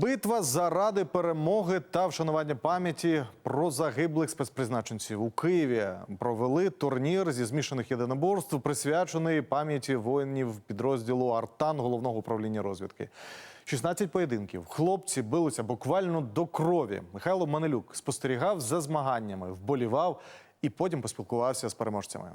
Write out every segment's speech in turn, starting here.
Битва заради перемоги та вшанування пам'яті про загиблих спецпризначенців у Києві провели турнір зі змішаних єдиноборств, присвячений пам'яті воїнів підрозділу Артан головного управління розвідки. 16 поєдинків. Хлопці билися буквально до крові. Михайло Манелюк спостерігав за змаганнями, вболівав і потім поспілкувався з переможцями.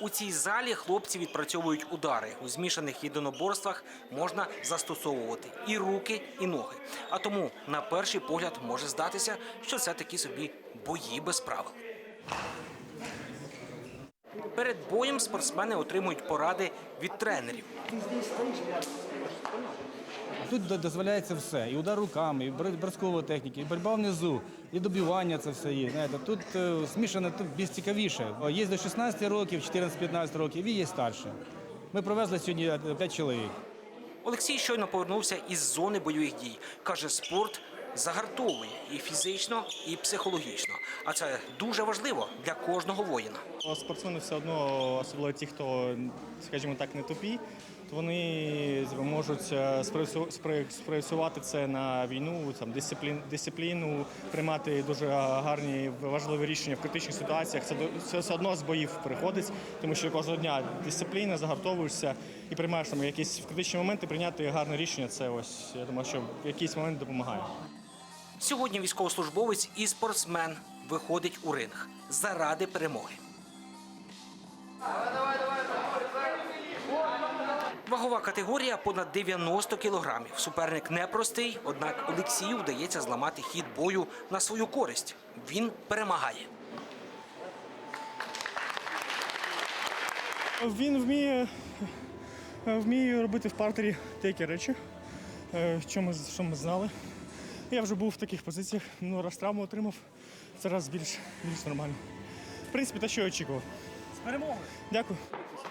У цій залі хлопці відпрацьовують удари. У змішаних єдиноборствах можна застосовувати і руки, і ноги. А тому, на перший погляд, може здатися, що це такі собі бої без правил. Перед боєм спортсмени отримують поради від тренерів. Тут дозволяється все. І удар руками, і бр- броскова техніка, і боротьба внизу, і добивання це все є. Знаєте, тут е, змішано тут більш цікавіше. Є до 16 років, 14-15 років, і є старше. Ми привезли сьогодні 5 чоловік. Олексій щойно повернувся із зони бойових дій. Каже, спорт загартовує і фізично, і психологічно. А це дуже важливо для кожного воїна. Спортсмени все одно, особливо ті, хто, скажімо так, не тупі, вони можуть е, спроєксувати це на війну, там дисципліну, приймати дуже гарні важливі рішення в критичних ситуаціях. Це, це все одно з боїв приходить, тому що кожного дня дисципліна, загартовуєшся і приймаєш там якісь в критичні моменти прийняти гарне рішення. Це ось я думаю, що в якийсь момент допомагає. Сьогодні військовослужбовець і спортсмен виходить у ринг заради перемоги. Вагова категорія понад 90 кілограмів. Суперник непростий, однак Олексію вдається зламати хід бою на свою користь. Він перемагає. Він вміє, вміє робити в партері деякі речі, е, що ми, що ми знали. Я вже був в таких позиціях, ну раз травму отримав, це раз більш, більш нормально. В принципі, те, що я очікував. З перемогою. Дякую.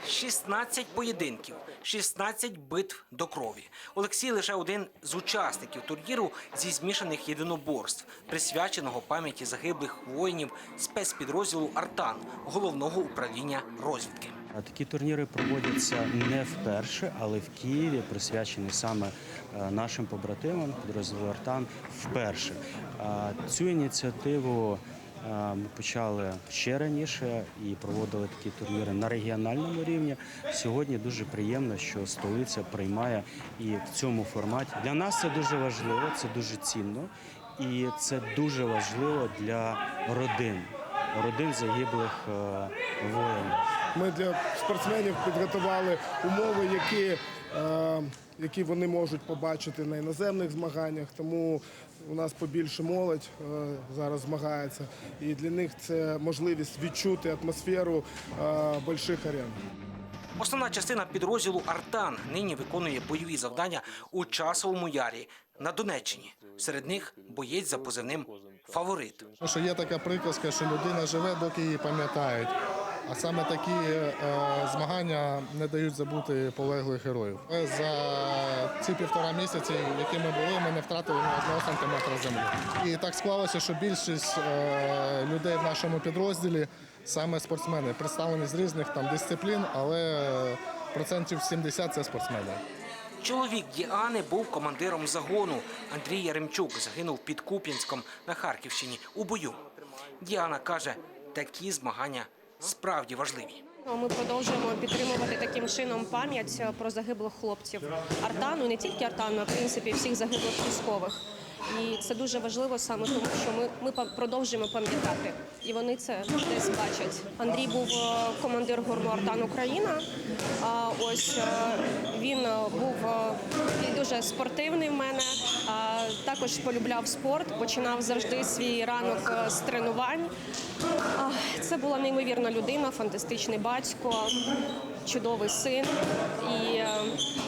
16 поєдинків, 16 битв до крові. Олексій лише один з учасників турніру зі змішаних єдиноборств, присвяченого пам'яті загиблих воїнів спецпідрозділу Артан головного управління розвідки. Такі турніри проводяться не вперше, але в Києві присвячені саме е, нашим побратимам підрозділу Артан вперше. Цю ініціативу ми почали ще раніше і проводили такі турніри на регіональному рівні. Сьогодні дуже приємно, що столиця приймає і в цьому форматі. Для нас це дуже важливо, це дуже цінно, і це дуже важливо для родин, родин загиблих е, воїнів. Ми для спортсменів підготували умови, які, е, які вони можуть побачити на іноземних змаганнях. Тому у нас побільше молодь е, зараз змагається, і для них це можливість відчути атмосферу е, больших арен. Основна частина підрозділу Артан нині виконує бойові завдання у часовому ярі на Донеччині. Серед них боєць за позивним Фаворит. Що є така приказка, що людина живе, доки її пам'ятають. А саме такі е, змагання не дають забути полеглих героїв. За ці півтора місяці, які ми були, ми не втратили ні одного сантиметра землі. І так склалося, що більшість е, людей в нашому підрозділі саме спортсмени, представлені з різних там дисциплін, але е, процентів 70 це спортсмени. Чоловік Діани був командиром загону. Андрій Яремчук загинув під Куп'янськом на Харківщині у бою. Діана каже, такі змагання справді важливі. Ми продовжуємо підтримувати таким чином пам'ять е, про загиблих хлопців Артану, не тільки Артану, а в принципі всіх загиблих військових. І це дуже важливо саме тому, що ми, ми продовжуємо пам'ятати, і вони це десь бачать. Андрій був е, командир гурну Артан Україна. А ось е, він е, був дуже спортивний в мене. Також полюбляв спорт, починав завжди свій ранок з тренувань. Це була неймовірна людина, фантастичний батько, чудовий син. І е,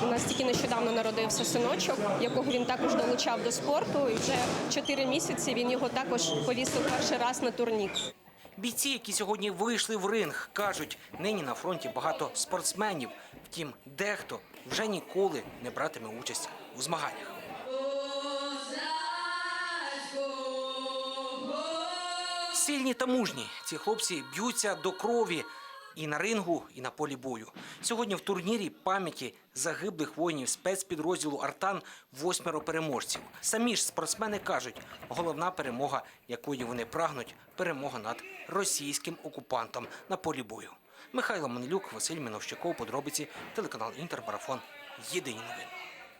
у нас тільки нещодавно народився синочок, якого він також долучав до спорту. І вже чотири місяці він його також повісив перший раз на турнік. Бійці, які сьогодні вийшли в ринг, кажуть, нині на фронті багато спортсменів. Втім, дехто вже ніколи не братиме участь у змаганнях. Сильні та мужні ці хлопці б'ються до крові і на рингу, і на полі бою. Сьогодні в турнірі пам'яті загиблих воїнів спецпідрозділу Артан восьмеро переможців. Самі ж спортсмени кажуть, головна перемога, якої вони прагнуть, перемога над російським окупантом на полі бою. Михайло Манилюк, Василь Міновщиков, подробиці, телеканал Інтермарафон. Єдині новини.